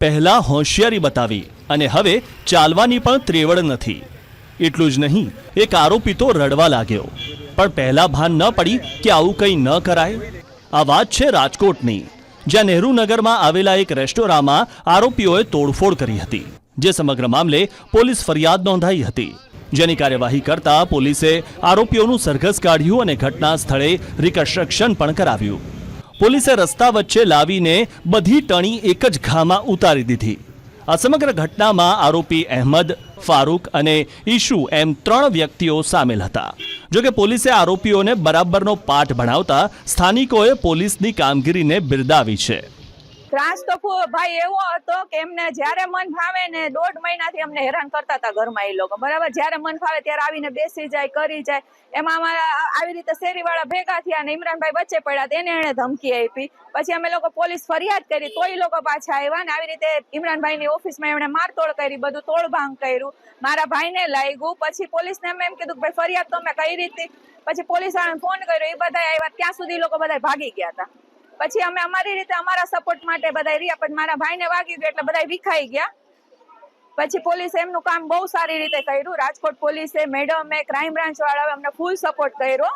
પહેલા હોશિયારી બતાવી અને હવે ચાલવાની પણ ત્રેવડ નથી. એટલું જ નહીં, એક આરોપી તો રડવા લાગ્યો. પણ પહેલા ભાન ન પડી કે આવું કંઈ ન કરાય. આ વાત છે રાજકોટની, જ્યાં નહેરુનગરમાં આવેલા એક રેસ્ટોરાંમાં આરોપીઓએ તોડફોડ કરી હતી, જે સમગ્ર મામલે પોલીસ ફરિયાદ નોંધાઈ હતી. જેની કાર્યવાહી કરતા પોલીસે આરોપીઓનું સરઘસ કાઢ્યું અને ઘટના સ્થળે રિકન્સ્ટ્રક્શન પણ કરાવ્યું. પોલીસે રસ્તા વચ્ચે લાવીને બધી ટણી એક જ ઘામાં ઉતારી દીધી. આ સમગ્ર ઘટનામાં આરોપી અહેમદ, ફારૂક અને ઈશુ એમ ત્રણ વ્યક્તિઓ સામેલ હતા. જોકે પોલીસે આરોપીઓને બરાબરનો પાઠ ભણાવતા સ્થાનિકોએ પોલીસની કામગીરીને બિરદાવી છે. ત્રાસ તો ભાઈ, એવો હતો કે એમને જ્યારે મન ફાવે ને દોઢ મહિનાથી અમને હેરાન કરતા હતા ઘરમાં એ લોકો. બરાબર? જ્યારે મન ફાવે ત્યારે આવીને બેસી જાય, કરી જાય. એમાં અમારા આવી રીતે શેરીવાળા ભેગા થયા અને ઇમરાનભાઈ વચ્ચે પડ્યા તેને એણે ધમકી આપી. પછી અમે લોકો પોલીસ ફરિયાદ કરી. તોય એ લોકો પાછા આવ્યા ને આવી રીતે ઇમરાનભાઈની ઓફિસમાં એમણે મારતોડ કરી, બધું તોડભાંગ કર્યું. મારા ભાઈને લાગ્યું. પછી પોલીસને અમે એમ કીધું કે, ભાઈ, ફરિયાદ તો અમે કઈ રીતે પછી પોલીસ વાળાને ફોન કર્યો. એ બધા આવ્યા. ત્યાં સુધી લોકો બધા ભાગી ગયા હતા. પછી અમે અમારી રીતે અમારા સપોર્ટ માટે બધા રહ્યા, પણ મારા ભાઈને વાગી ગયું એટલે બધા વિખાઈ ગયા. પછી પોલીસે એમનું કામ બહુ સારી રીતે કર્યું. રાજકોટ પોલીસે મેડમે ક્રાઇમ બ્રાન્ચ વાળાએ અમને ફૂલ સપોર્ટ કર્યો.